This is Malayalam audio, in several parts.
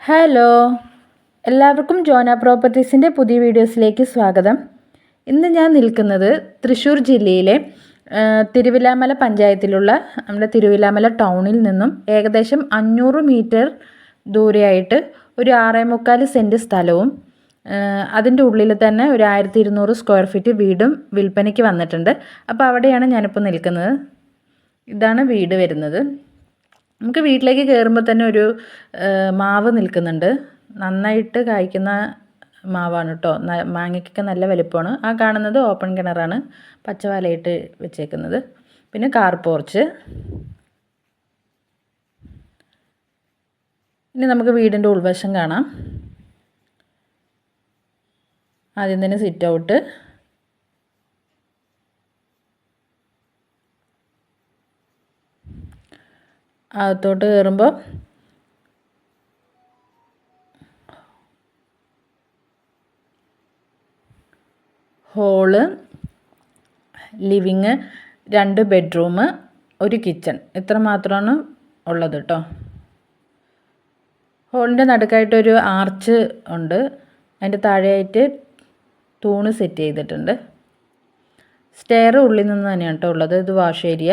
ഹലോ. എല്ലാവർക്കും ജോന പ്രോപ്പർട്ടീസിന്റെ പുതിയ വീഡിയോസിലേക്ക് സ്വാഗതം. ഇന്ന് ഞാൻ നിൽക്കുന്നത് തൃശ്ശൂർ ജില്ലയിലെ തിരുവിലാമല പഞ്ചായത്തിലുള്ള നമ്മുടെ തിരുവിലാമല ടൗണിൽ നിന്നും ഏകദേശം അഞ്ഞൂറ് മീറ്റർ ദൂരെയായിട്ട് ഒരു ആറേ മുക്കാൽ സെന്റ് സ്ഥലവും അതിന്റെ ഉള്ളിൽ തന്നെ ഒരു ആയിരത്തി ഇരുന്നൂറ് സ്ക്വയർ ഫീറ്റ് വീടും വിൽപ്പനയ്ക്ക് വന്നിട്ടുണ്ട്. അപ്പോൾ അവിടെയാണ് ഞാനിപ്പോൾ നിൽക്കുന്നത്. ഇതാണ് വീട് വരുന്നത്. നമുക്ക് വീട്ടിലേക്ക് കയറുമ്പോൾ തന്നെ ഒരു മാവ് നിൽക്കുന്നുണ്ട്. നന്നായിട്ട് കായ്ക്കുന്ന മാവാണ് കേട്ടോ മാങ്ങയ്ക്കൊക്കെ നല്ല വലിപ്പമാണ്. ആ കാണുന്നത് ഓപ്പൺ കിണറാണ്. പച്ചവാലയിട്ട് വെച്ചേക്കുന്നത്. പിന്നെ കാർ പോർച്ച്. ഇനി നമുക്ക് വീടിന്റെ ഉൾവശം കാണാം. ആദ്യം തന്നെ സിറ്റ് ഔട്ട്. അകത്തോട്ട് കയറുമ്പോൾ ഹോൾ ലിവിങ് രണ്ട് ബെഡ്റൂം ഒരു കിച്ചൺ. ഇത്ര മാത്രമാണ് ഉള്ളത് കേട്ടോ. ഹോളിന്റെ നടുക്കായിട്ടൊരു ആർച്ച് ഉണ്ട്. അതിന്റെ താഴെയായിട്ട് തൂണ് സെറ്റ് ചെയ്തിട്ടുണ്ട്. സ്റ്റെയർ ഉള്ളിൽ നിന്ന് തന്നെയാണ് കേട്ടോ ഉള്ളത്. ഇത് വാഷ് ഏരിയ.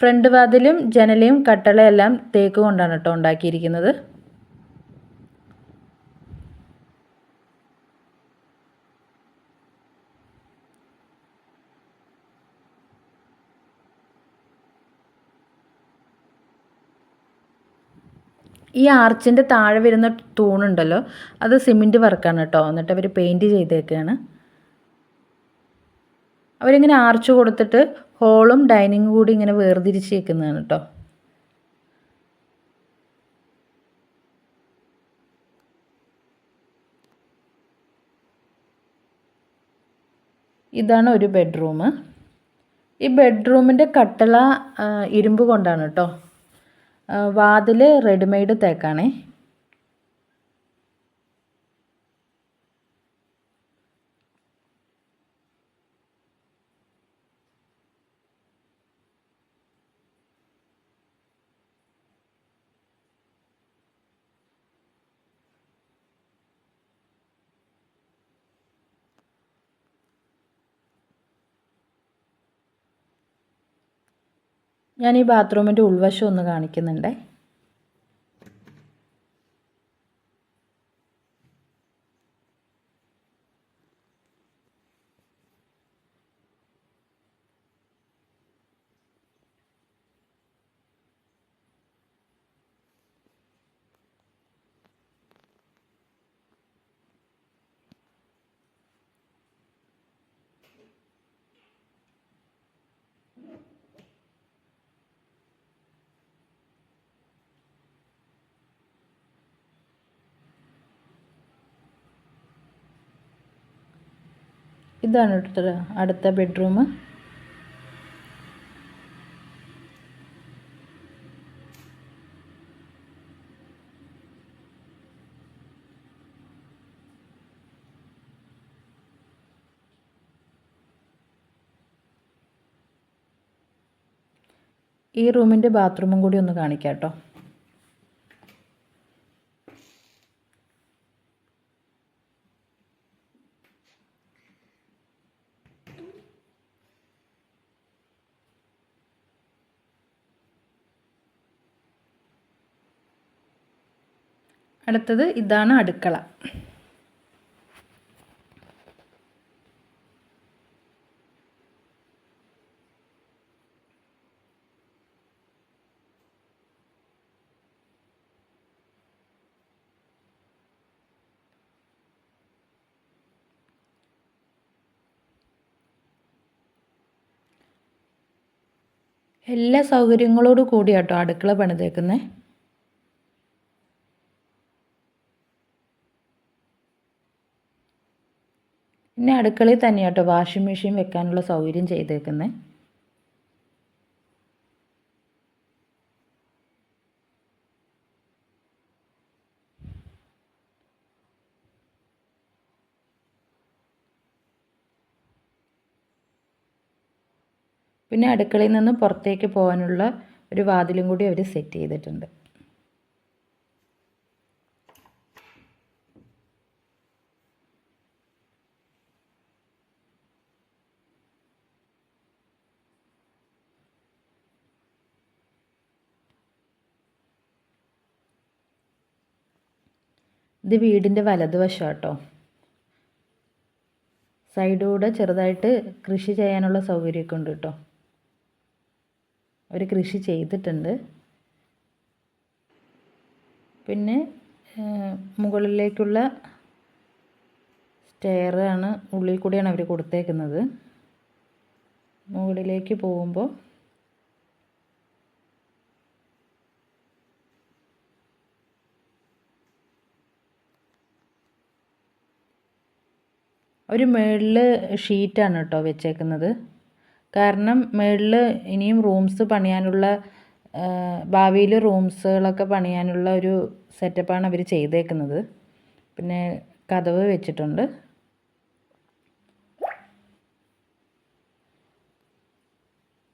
ഫ്രണ്ട് വാതിലും ജനലയും കട്ടളയെല്ലാം തേക്ക് കൊണ്ടാണ് കേട്ടോ ഉണ്ടാക്കിയിരിക്കുന്നത്. ഈ ആർച്ചിന്റെ താഴെ വരുന്ന തൂണുണ്ടല്ലോ അത് സിമെന്റ് വർക്കാണ് കേട്ടോ എന്നിട്ട് അവർ പെയിന്റ് ചെയ്തേക്കുകയാണ് അവരിങ്ങനെ ആർച്ച് കൊടുത്തിട്ട് ഹോളും ഡൈനിങ് കൂടി ഇങ്ങനെ വേർതിരിച്ച് വെക്കുന്നതാണ് കേട്ടോ ഇതാണ് ഒരു ബെഡ്റൂം. ഈ ബെഡ്റൂമിന്റെ കട്ടള ഇരുമ്പ് കൊണ്ടാണ് കേട്ടോ വാതിൽ റെഡിമെയ്ഡ് തേക്കാണേ. ഞാൻ ഈ ബാത്റൂമിന്റെ ഉൾവശം ഒന്ന് കാണിക്കുന്നുണ്ടേ. ഇതാണ് അടുത്ത അടുത്ത ബെഡ്റൂം ഈ റൂമിന്റെ ബാത്റൂമും കൂടി ഒന്ന് കാണിക്കാം കേട്ടോ അടുത്തത് ഇതാണ് അടുക്കള. എല്ലാ സൗകര്യങ്ങളോട് കൂടിയാട്ടോ അടുക്കള പണിതേക്കുന്നത് പിന്നെ അടുക്കളയിൽ തന്നെയാട്ടോ വാഷിംഗ് മെഷീൻ വെക്കാനുള്ള സൗകര്യം ചെയ്തേക്കുന്നത് പിന്നെ അടുക്കളയിൽ നിന്ന് പുറത്തേക്ക് പോകാനുള്ള ഒരു വാതിലും കൂടി അവർ സെറ്റ് ചെയ്തിട്ടുണ്ട്. ഇത് വീടിന്റെ വലതുവശം കേട്ടോ സൈഡിലൂടെ ചെറുതായിട്ട് കൃഷി ചെയ്യാനുള്ള സൗകര്യമൊക്കെ ഉണ്ട് കേട്ടോ. അവർ കൃഷി ചെയ്തിട്ടുണ്ട്. പിന്നെ മുകളിലേക്കുള്ള സ്റ്റെയർ ആണ് ഉള്ളിൽ കൂടിയാണ് അവർ കൊടുത്തേക്കുന്നത്. മുകളിലേക്ക് പോകുമ്പോൾ ഒരു മേളിൽ ഷീറ്റാണ് കേട്ടോ വെച്ചേക്കുന്നത്. കാരണം മേളിൽ ഇനിയും റൂംസ് പണിയാനുള്ള ഭാവിയിൽ റൂംസുകളൊക്കെ പണിയാനുള്ള ഒരു സെറ്റപ്പാണ് അവർ ചെയ്തേക്കുന്നത്. പിന്നെ കതവ് വെച്ചിട്ടുണ്ട്.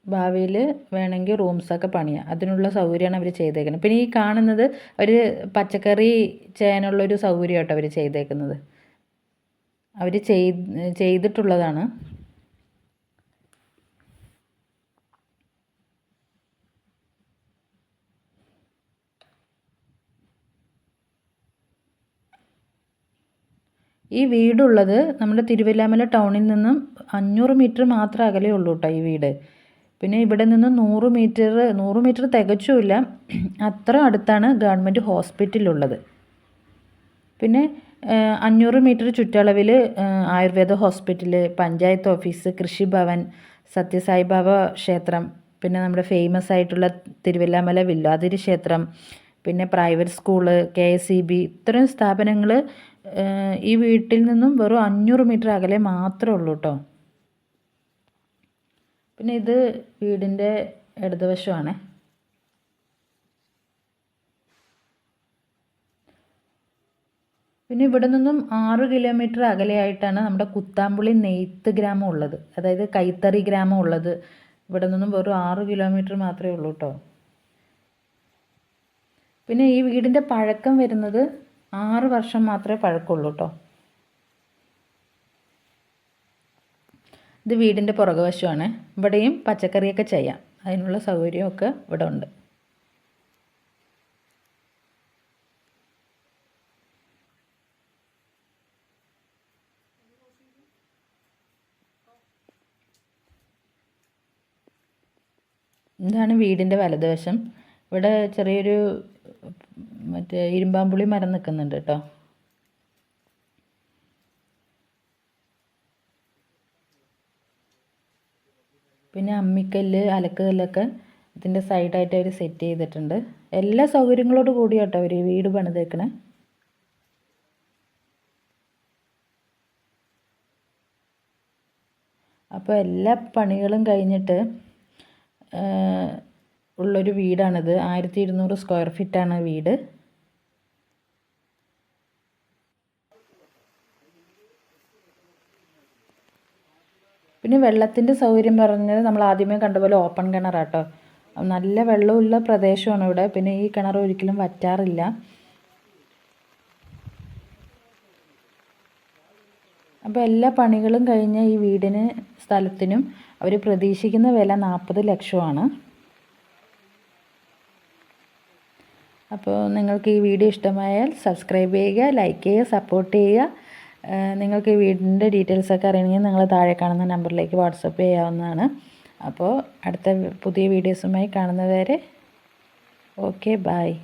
ഭാവിയിൽ വേണമെങ്കിൽ റൂംസൊക്കെ പണിയാം. അതിനുള്ള സൗകര്യമാണ് അവർ ചെയ്തേക്കുന്നത്. പിന്നെ ഈ കാണുന്നത് ഒരു പച്ചക്കറി ചെയ്യാനുള്ളൊരു സൗകര്യം കേട്ടോ അവർ ചെയ്തേക്കുന്നത്. അവർ ചെയ്തിട്ടുള്ളതാണ്. ഈ വീടുള്ളത് നമ്മുടെ തിരുവല്ലാമല ടൗണിൽ നിന്നും അഞ്ഞൂറ് മീറ്റർ മാത്രം അകലേ ഉള്ളൂ കേട്ടോ ഈ വീട്. പിന്നെ ഇവിടെ നിന്ന് നൂറ് മീറ്റർ നൂറ് മീറ്റർ തികച്ചുമില്ല. അത്ര അടുത്താണ് ഗവൺമെന്റ് ഹോസ്പിറ്റലുള്ളത് പിന്നെ അഞ്ഞൂറ് മീറ്റർ ചുറ്റളവിൽ ആയുർവേദ ഹോസ്പിറ്റൽ പഞ്ചായത്ത് ഓഫീസ് കൃഷിഭവൻ സത്യസായിബാബ ക്ഷേത്രം പിന്നെ നമ്മുടെ ഫേമസ് ആയിട്ടുള്ള തിരുവല്ലാമല വില്ലാതിരി ക്ഷേത്രം പിന്നെ private school K S E B ഇത്രയും സ്ഥാപനങ്ങൾ ഈ വീട്ടിൽ നിന്നും വെറും അഞ്ഞൂറ് മീറ്റർ അകലെ മാത്രമേ ഉള്ളൂ കേട്ടോ പിന്നെ ഇത് വീടിന്റെ ഇടതുവശമാണേ. പിന്നെ ഇവിടെ നിന്നും ആറ് കിലോമീറ്റർ അകലെയായിട്ടാണ് നമ്മുടെ കുത്താമ്പുളി നെയ്ത്ത് ഗ്രാമം ഉള്ളത്. അതായത് കൈത്തറി ഗ്രാമം ഉള്ളത്. ഇവിടെ നിന്നും വെറും ആറ് കിലോമീറ്റർ മാത്രമേ ഉള്ളൂ കേട്ടോ പിന്നെ ഈ വീടിന്റെ പഴക്കം വരുന്നത് ആറ് വർഷം മാത്രമേ പഴക്കമുള്ളൂ കേട്ടോ ഇത് വീടിന്റെ പുറകുവശമാണ്. ഇവിടെയും പച്ചക്കറിയൊക്കെ ചെയ്യാം. അതിനുള്ള സൗകര്യമൊക്കെ ഇവിടെ ഉണ്ട്. ഇതാണ് വീടിന്റെ വലതുവശം. ഇവിടെ ചെറിയൊരു മറ്റേ ഇരുമ്പാമ്പുളി മരം നിൽക്കുന്നുണ്ട് കേട്ടോ. പിന്നെ അമ്മിക്കല്ല് അലക്കുകല്ലൊക്കെ ഇതിന്റെ സൈഡായിട്ട് അവർ സെറ്റ് ചെയ്തിട്ടുണ്ട്. എല്ലാ സൗകര്യങ്ങളോട് കൂടി കേട്ടോ അവർ വീട് പണിതേക്കണേ. അപ്പോൾ എല്ലാ പണികളും കഴിഞ്ഞിട്ട് ഉള്ളൊരു വീടാണിത്. ആയിരത്തി ഇരുന്നൂറ് സ്ക്വയർ ഫീറ്റാണ് വീട്. പിന്നെ വെള്ളത്തിന്റെ സൗകര്യം പറഞ്ഞത് നമ്മൾ ആദ്യമേ കണ്ടപോലെ ഓപ്പൺ കിണറാട്ടോ നല്ല വെള്ളമുള്ള പ്രദേശമാണ് ഇവിടെ. പിന്നെ ഈ കിണർ ഒരിക്കലും വറ്റാറില്ല. അപ്പോൾ എല്ലാ പണികളും കഴിഞ്ഞ ഈ വീടിന് സ്ഥലത്തിനും അവർ പ്രതീക്ഷിക്കുന്ന വില നാൽപ്പത് ലക്ഷമാണ്. അപ്പോൾ നിങ്ങൾക്ക് ഈ വീഡിയോ ഇഷ്ടമായാൽ സബ്സ്ക്രൈബ് ചെയ്യുക ലൈക്ക് ചെയ്യുക സപ്പോർട്ട് ചെയ്യുക. നിങ്ങൾക്ക് ഈ വീടിന്റെ ഡീറ്റെയിൽസൊക്കെ അറിയണമെങ്കിൽ നിങ്ങൾ താഴെ കാണുന്ന നമ്പറിലേക്ക് വാട്സപ്പ് ചെയ്യാവുന്നതാണ്. അപ്പോൾ അടുത്ത പുതിയ വീഡിയോസുമായി കാണുന്നവരെ ഓക്കെ ബായ്